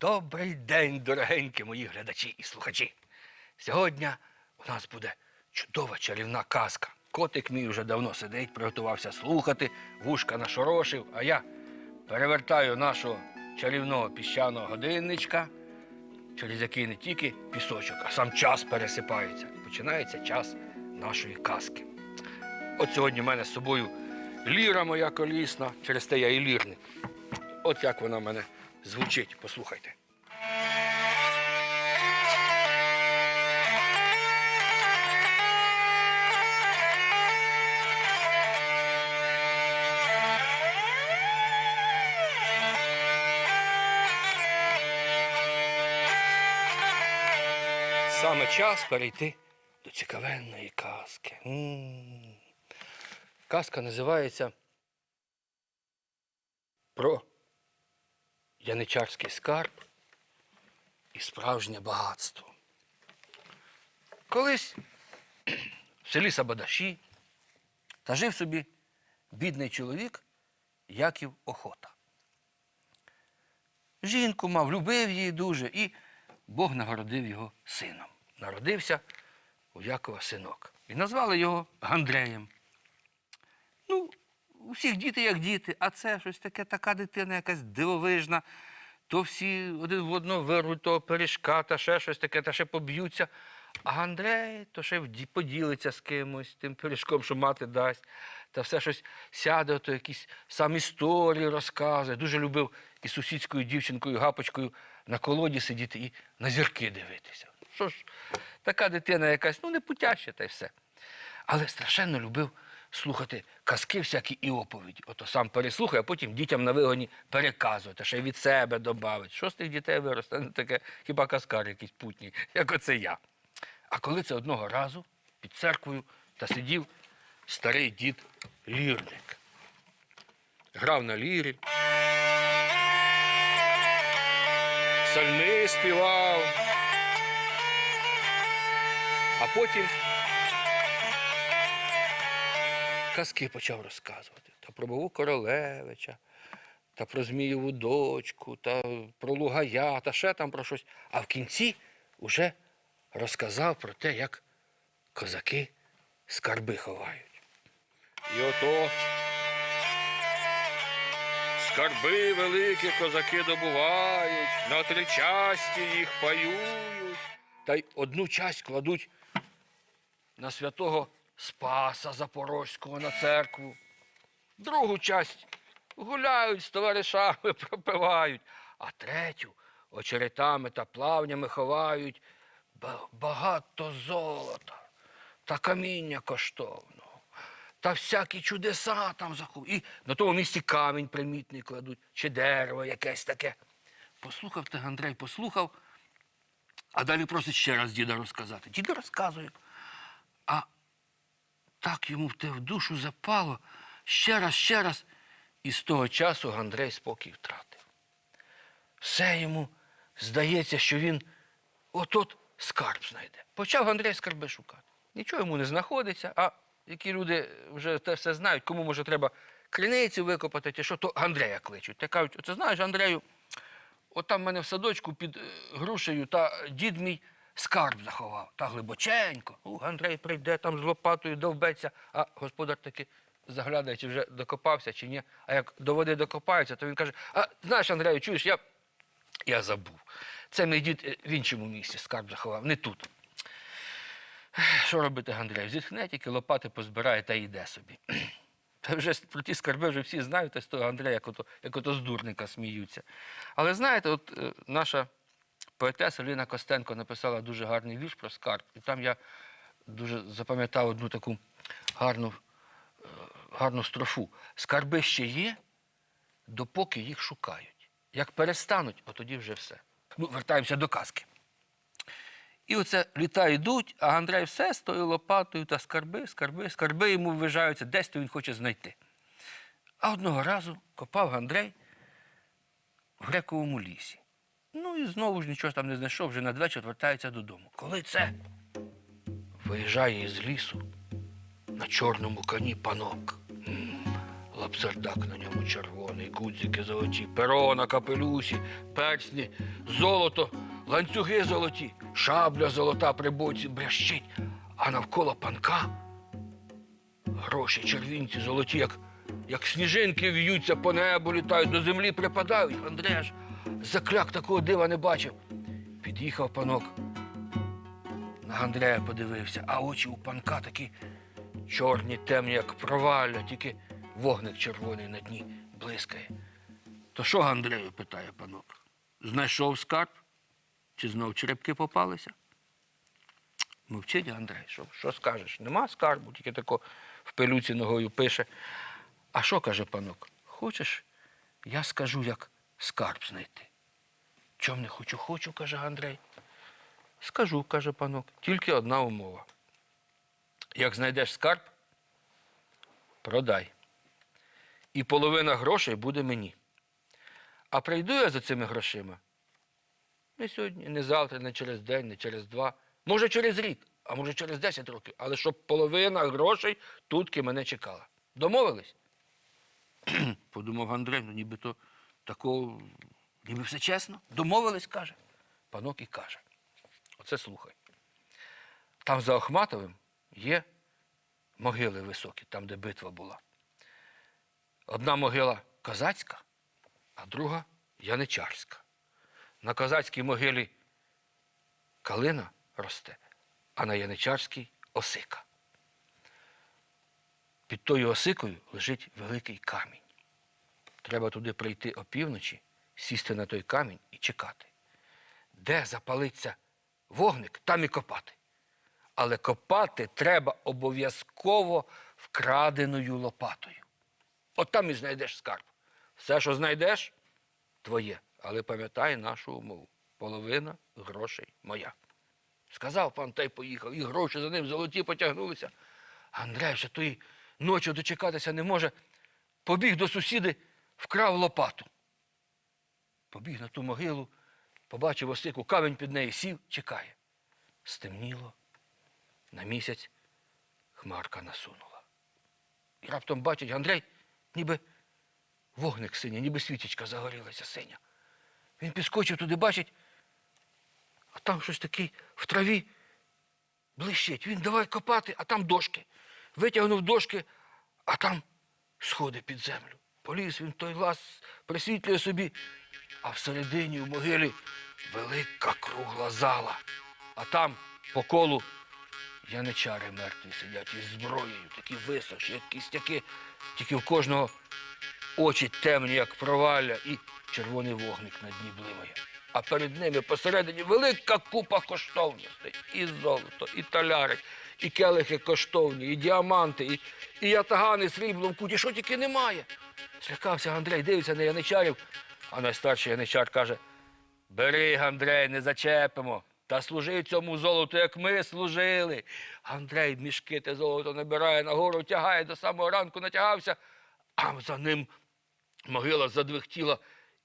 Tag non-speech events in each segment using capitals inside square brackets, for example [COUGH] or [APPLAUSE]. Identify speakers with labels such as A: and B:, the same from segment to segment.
A: Добрий день, дорогенькі мої глядачі і слухачі. Сьогодні у нас буде чудова чарівна казка. Котик мій вже давно сидить, приготувався слухати, вушка нашорошив, а я перевертаю нашого чарівного піщаного годинничка, через який не тільки пісочок, а сам час пересипається. Починається час нашої казки. От сьогодні в мене з собою ліра моя колісна, через те я і лірник. От як вона в мене звучить, послухайте. Саме час перейти до цікавенної казки. М. Казка називається про яничарський скарб і справжнє багатство. Колись в селі Сабадаші та жив собі бідний чоловік Яків Охота. Жінку мав, любив її дуже, і Бог нагородив його сином. Народився у Якова синок. І назвали його Гандреєм. Ну, всіх діти як діти, а це щось таке, така дитина якась дивовижна. То всі один в одного вирвуть того пиріжка, та ще щось таке, та ще поб'ються. А Андрей то ще поділиться з кимось тим пиріжком, що мати дасть. Та все щось сяде, то якісь сам історії розказує. Дуже любив із сусідською дівчинкою гапочкою на колоді сидіти і на зірки дивитися. Що ж, така дитина якась, ну не путяща та й все. Але страшенно любив слухати казки всякі і оповіді. Ото сам переслухає, а потім дітям на вигоні переказує, та ще й від себе додавить. Що з тих дітей виросте? Ну, таке хіба каскар якийсь путній, як оце я. А коли це одного разу під церквою та сидів старий дід лірник. Грав на лірі. Псальми співав. А потім казки почав розказувати. Та про Богу Королевича, та про Змієву дочку, та про Лугая, та ще там про щось. А в кінці уже розказав про те, як козаки скарби ховають. І ото скарби великі козаки добувають, на три часті їх паюють, та й одну часть кладуть на святого Спаса Запорозького на церкву. Другу часть гуляють з товаришами, [LAUGHS] пропивають, а третю очеретами та плавнями ховають багато золота та каміння коштовного, та всякі чудеса там заховують. І на тому місці камінь примітний кладуть, чи дерево якесь таке. Послухав ти, Андрей, послухав, а далі просить ще раз діда розказати. Діда розказує. Так йому в те в душу запало ще раз, ще раз. І з того часу Андрей спокій втратив. Все йому здається, що він от-от скарб знайде. Почав Андрей скарби шукати. Нічого йому не знаходиться, а які люди вже те все знають, кому може треба криниці викопати, чи що, то Андрея кличуть. Та кажуть, оце знаєш, Андрею, от там в мене в садочку під е, грушею та дід мій скарб заховав, та глибоченько. У, Андрей прийде там з лопатою довбеться, а господар таки заглядає, чи вже докопався, чи ні. А як до води докопається, то він каже: А знаєш, Андрею, чуєш, я, я забув. Це мій дід е, в іншому місці скарб заховав, не тут. Що робити, Андрей? Зітхне, тільки лопати позбирає та йде собі. [CLEARS THROAT] Та вже про ті скарби вже всі знають, з того Андрея, як ото, як ото з дурника сміються. Але знаєте, от е, наша поетеса Ліна Костенко написала дуже гарний вірш про скарб. І там я дуже запам'ятав одну таку гарну, е, гарну строфу. Скарби ще є, допоки їх шукають. Як перестануть, от тоді вже все. Ну, вертаємося до казки. І оце літа йдуть, а Андрей все з тою лопатою та скарби, скарби, скарби йому ввижаються, десь то він хоче знайти. А одного разу копав Андрей в грековому лісі. Ну і знову ж нічого там не знайшов, вже надвечір вертається додому. Коли це виїжджає із лісу на чорному коні панок. Лапсардак на ньому червоний, гудзики золоті, перо на капелюсі, персні, золото, ланцюги золоті, шабля золота при боці брящить, а навколо панка гроші червінці золоті, як, як сніжинки в'ються по небу, літають, до землі припадають. Андрей ж закляк такого дива не бачив. Під'їхав панок. На Андрея подивився, а очі у панка такі чорні, темні, як провалля, тільки вогник червоний на дні блискає. То що Андрею? питає панок. Знайшов скарб? Чи знов черепки попалися? Мовчить Андрей, що, що скажеш? Нема скарбу, тільки тако в пилюці ногою пише. А що каже панок? Хочеш, я скажу, як скарб знайти. Чом не хочу, хочу, каже Андрей. Скажу, каже панок, тільки одна умова. Як знайдеш скарб, продай. І половина грошей буде мені. А прийду я за цими грошима не сьогодні, не завтра, не через день, не через два. Може, через рік, а може через 10 років. Але щоб половина грошей тутки мене чекала. Домовились? [CLEARS THROAT] Подумав Андрей, ну нібито такого, ніби все чесно. Домовились, каже. Панок і каже. Оце слухай. Там за Охматовим є могили високі, там, де битва була. Одна могила козацька, а друга яничарська. На козацькій могилі калина росте, а на яничарській осика. Під тою осикою лежить великий камінь. Треба туди прийти опівночі, сісти на той камінь і чекати. Де запалиться вогник, там і копати. Але копати треба обов'язково вкраденою лопатою. От там і знайдеш скарб. Все, що знайдеш, твоє. Але пам'ятай нашу умову. Половина грошей моя. Сказав пан та й поїхав, і гроші за ним золоті потягнулися. Андрей ще тої ночі дочекатися не може. Побіг до сусіди, вкрав лопату. Побіг на ту могилу, побачив осику, камінь під нею сів, чекає. Стемніло, на місяць хмарка насунула. І раптом бачить Андрей, ніби вогник синій, ніби свічечка загорілася синя. Він підскочив туди, бачить, а там щось таке в траві блищить. Він давай копати, а там дошки. Витягнув дошки, а там сходи під землю. Поліз він той лаз, присвітлює собі, а всередині в могилі велика кругла зала. А там по колу яничари мертві сидять із зброєю, такі висохші, як кістяки, тільки в кожного очі темні, як провалля, і червоний вогник на дні блимає. А перед ними посередині велика купа коштовностей. І золото, і таляри, і келихи коштовні, і діаманти, і, і ятагани сріблом куті, що тільки немає. Злякався Андрей, дивиться на яничарів, а найстарший яничар каже: Бери, Андрей, не зачепимо. Та служи цьому золоту, як ми служили. Андрей мішки те золото набирає нагору, тягає до самого ранку, натягався, а за ним могила задвихтіла,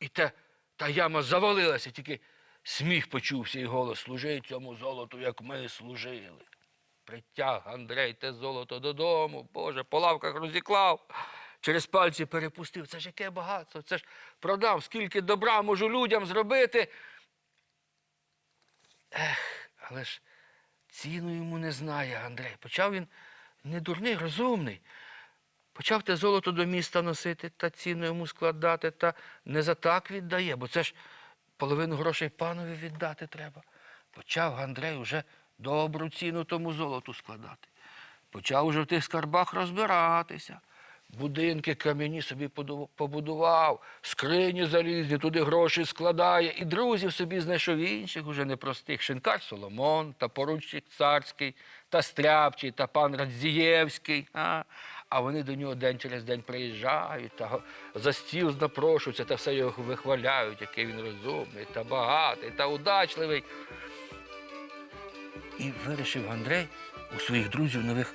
A: і те, та яма завалилася, тільки сміх почувся і голос служи цьому золоту, як ми служили. Притяг Андрей те золото додому, Боже, по лавках розіклав, через пальці перепустив. Це ж яке багатство, це ж продав, скільки добра можу людям зробити. Ех, але ж ціну йому не знає Андрей. Почав він не дурний, розумний. Почав те золото до міста носити та ціну йому складати, та не за так віддає, бо це ж половину грошей панові віддати треба. Почав Андрей уже добру ціну тому золоту складати. Почав уже в тих скарбах розбиратися. Будинки кам'яні собі побудував, скрині залізні, туди гроші складає. І друзів собі знайшов інших, уже непростих. Шинкар Соломон, та поручник царський, та Стряпчий, та пан Радзієвський. А, а вони до нього день через день приїжджають, та за стіл запрошуються, та все його вихваляють, який він розумний, та багатий, та удачливий. І вирішив Андрей у своїх друзів нових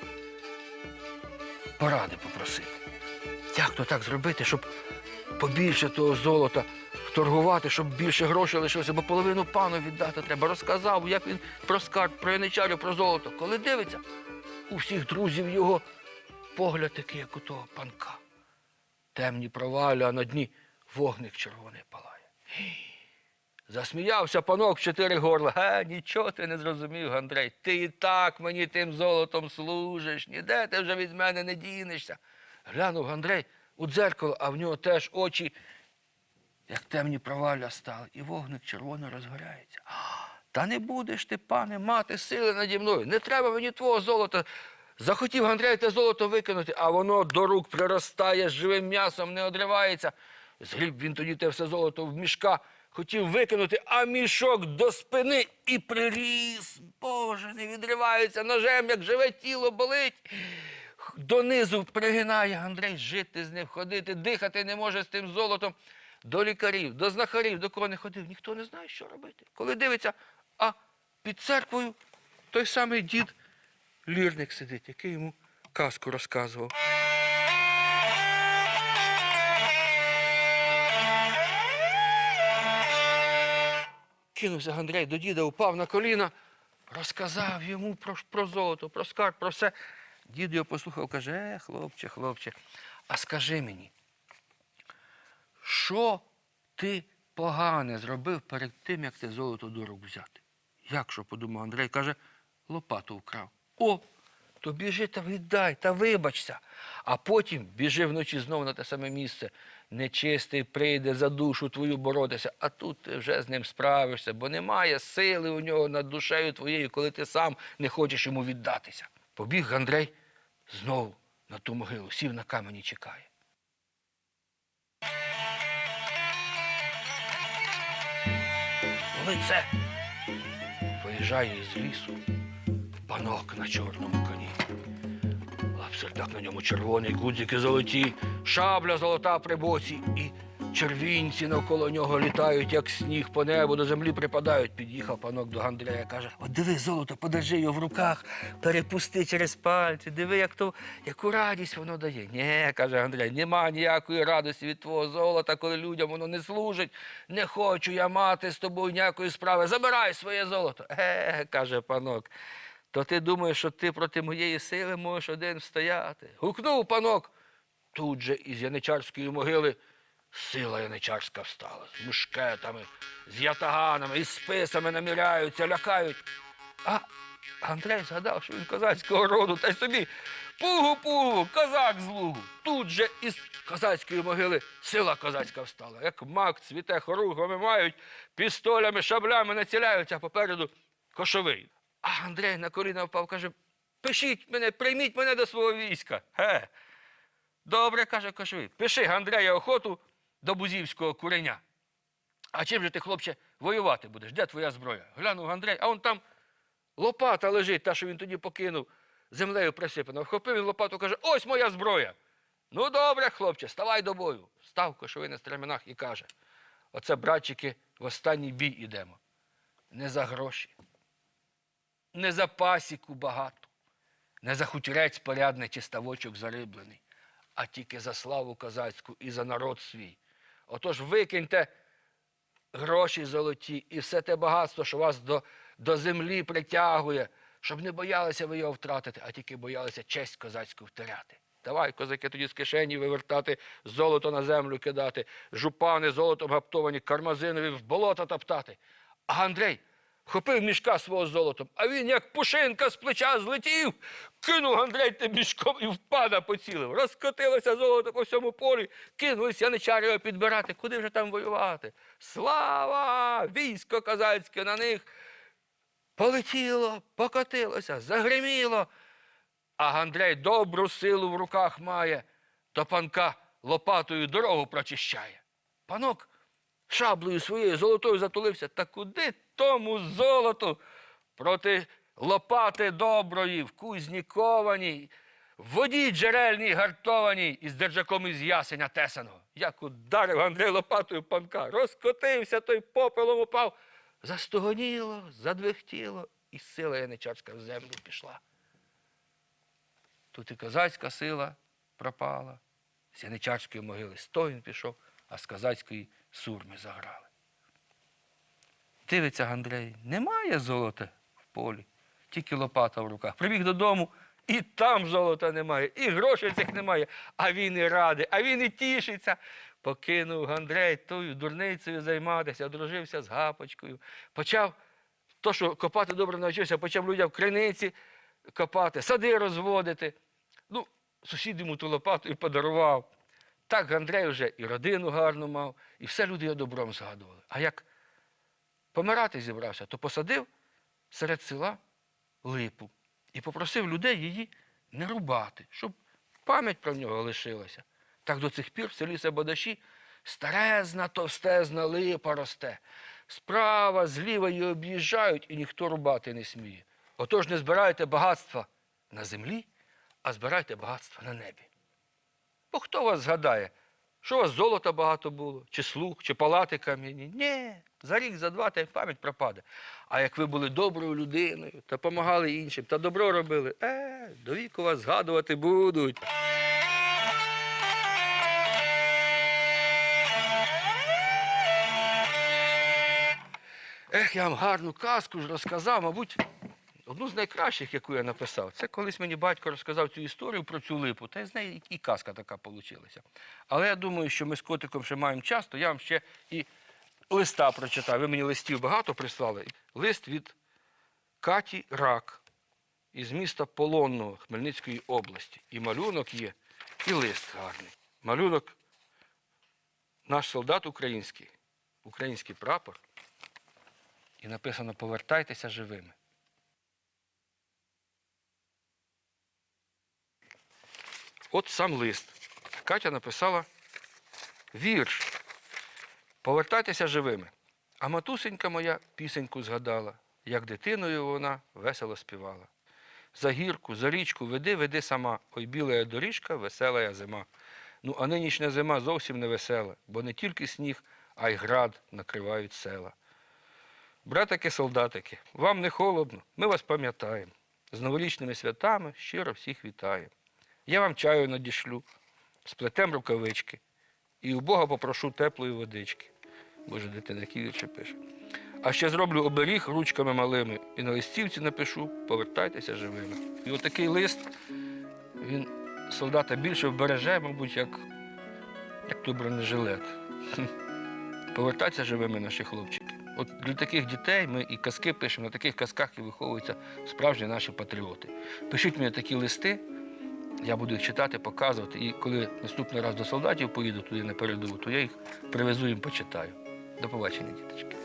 A: поради попросити. Як то так зробити, щоб побільше того золота вторгувати, щоб більше грошей лишилося, бо половину пану віддати треба. Розказав, як він про скарб, про яничарю, про золото. Коли дивиться, у всіх друзів його погляд такий, як у того панка. темні провалі, а на дні вогник червоний палає. Засміявся панок в чотири горла. Ге, нічого ти не зрозумів, Андрей. Ти і так мені тим золотом служиш. Ніде ти вже від мене не дінешся. Глянув Андрей у дзеркало, а в нього теж очі, як темні провалля стали, і вогник червоно розгоряється. Та не будеш ти, пане, мати сили наді мною. Не треба мені твого золота. Захотів Андрей те золото викинути, а воно до рук приростає живим м'ясом, не одривається. Згріб він тоді те все золото в мішка, хотів викинути, а мішок до спини і приріс. Боже, не відривається ножем, як живе тіло болить. Донизу пригинає Андрей жити з ним, ходити, дихати не може з тим золотом. До лікарів, до знахарів, до кого не ходив, ніхто не знає, що робити. Коли дивиться, а під церквою той самий дід лірник сидить, який йому казку розказував. Кинувся Андрей до діда, упав на коліна, розказав йому про, про золото, про скарб, про все. Дід його послухав, каже, е, хлопче, хлопче, а скажи мені, що ти погане зробив перед тим, як ти золото до рук взяти? Як що, подумав Андрей, каже, лопату вкрав. О, то біжи та віддай, та вибачся. А потім біжи вночі знову на те саме місце. Нечистий прийде за душу твою боротися, а тут ти вже з ним справишся, бо немає сили у нього над душею твоєю, коли ти сам не хочеш йому віддатися. Побіг Андрей знову на ту могилу, сів на камені, чекає. Коли це виїжджає із лісу панок на чорному коні. Лапсердак на ньому червоний, гудзики золоті, шабля золота при боці, і червінці навколо нього літають, як сніг по небу, до землі припадають. Під'їхав панок до Гандрея, каже: От диви, золото, подержи його в руках, перепусти через пальці, диви, як то, яку радість воно дає. Ні, каже Андрей, нема ніякої радості від твого золота, коли людям воно не служить. Не хочу я мати з тобою ніякої справи. Забирай своє золото. Е, каже панок. То ти думаєш, що ти проти моєї сили можеш один встояти? Гукнув панок. Тут же із яничарської могили сила яничарська встала. З мушкетами, з ятаганами, із списами наміряються, лякають. А Андрей згадав, що він козацького роду, та й собі пугу-пугу, козак з лугу. Тут же із козацької могили сила козацька встала. Як мак цвіте хоругвами мають, пістолями, шаблями націляються, а попереду кошовий. А Андрей на коліна впав, каже: пишіть мене, прийміть мене до свого війська. Ге. Добре, каже Кошовий, пиши Андрея охоту до бузівського куреня. А чим же ти, хлопче, воювати будеш? Де твоя зброя? Глянув Андрей, а он там лопата лежить, та, що він тоді покинув, землею присипана. Вхопив він лопату, каже, ось моя зброя. Ну, добре, хлопче, ставай до бою. Став Кошовий на стременах і каже: оце, братчики, в останній бій ідемо. Не за гроші, не за пасіку багато, не за хутірець порядний чи ставочок зариблений, а тільки за славу козацьку і за народ свій. Отож викиньте гроші золоті і все те багатство, що вас до, до землі притягує, щоб не боялися ви його втратити, а тільки боялися честь козацьку втеряти. Давай, козаки, тоді з кишені вивертати, золото на землю кидати, жупани золотом гаптовані, кармазинові в болото топтати. А Андрей вхопив мішка свого золотом, а він, як пушинка з плеча злетів, кинув Андрей тим мішком і впада поцілив. Розкотилося золото по всьому полі, кинулись яничари його підбирати. Куди вже там воювати? Слава! Військо козацьке на них полетіло, покотилося, загриміло. А Андрей добру силу в руках має, то панка лопатою дорогу прочищає. Панок шаблею своєю золотою затулився. Та куди тому золоту проти лопати доброї, в кузні кованій, в воді джерельній гартованій із держаком із ясеня тесаного. Як ударив Андрей лопатою панка, розкотився, той попелом упав, застогоніло, задвихтіло, і сила яничарська в землю пішла. Тут і козацька сила пропала, з яничарської могили стогін пішов, а з козацької сурми заграли. Дивиться Андрей, немає золота в полі, тільки лопата в руках. Прибіг додому І там золота немає, і грошей цих немає. А він і радий, а він і тішиться. Покинув Гандрей тою дурницею займатися, одружився з гапочкою. Почав то, що копати добре навчився, почав людям в криниці копати, сади розводити. Ну, сусід йому ту лопату і подарував. Так Андрей вже і родину гарну мав, і все люди його добром згадували. А як помирати зібрався, то посадив серед села липу і попросив людей її не рубати, щоб пам'ять про нього лишилася. Так до цих пір в селі Сабадаші старезна, товстезна липа росте. Справа, зліва її об'їжджають, і ніхто рубати не сміє. Отож не збирайте багатства на землі, а збирайте багатства на небі. Бо хто вас згадає, що у вас золота багато було, чи слух, чи палати кам'яні? Ні, за рік, за два та пам'ять пропаде. А як ви були доброю людиною та допомагали іншим, та добро робили, е, до віку вас згадувати будуть. Ех, я вам гарну казку ж розказав, мабуть, одну з найкращих, яку я написав. Це колись мені батько розказав цю історію про цю липу, та й з неї і казка така вийшла. Але я думаю, що ми з котиком ще маємо час, то я вам ще і листа прочитаю. Ви мені листів багато прислали. Лист від Каті Рак із міста Полонного Хмельницької області. І малюнок є, і лист гарний. Малюнок наш солдат український, український прапор. І написано Повертайтеся живими. От сам лист. Катя написала вірш. Повертайтеся живими. А матусенька моя пісеньку згадала, як дитиною вона весело співала. За гірку, за річку веди, веди сама. Ой, біла доріжка, весела я зима. Ну, а нинішня зима зовсім не весела, бо не тільки сніг, а й град накривають села. Братики, солдатики, вам не холодно, ми вас пам'ятаємо. З новорічними святами щиро всіх вітаємо. Я вам чаю надішлю, сплетем рукавички, і у Бога попрошу теплої водички. Боже, дитина, вірші пише. А ще зроблю оберіг ручками малими і на листівці напишу повертайтеся живими. І отакий лист, він солдата більше вбереже, мабуть, як, як той бронежилет. Повертайтеся живими наші хлопчики. От для таких дітей ми і казки пишемо, на таких казках і виховуються справжні наші патріоти. Пишіть мені такі листи, я буду їх читати, показувати. І коли наступний раз до солдатів поїду туди на передову, то я їх привезу їм почитаю. До побачення, діточки.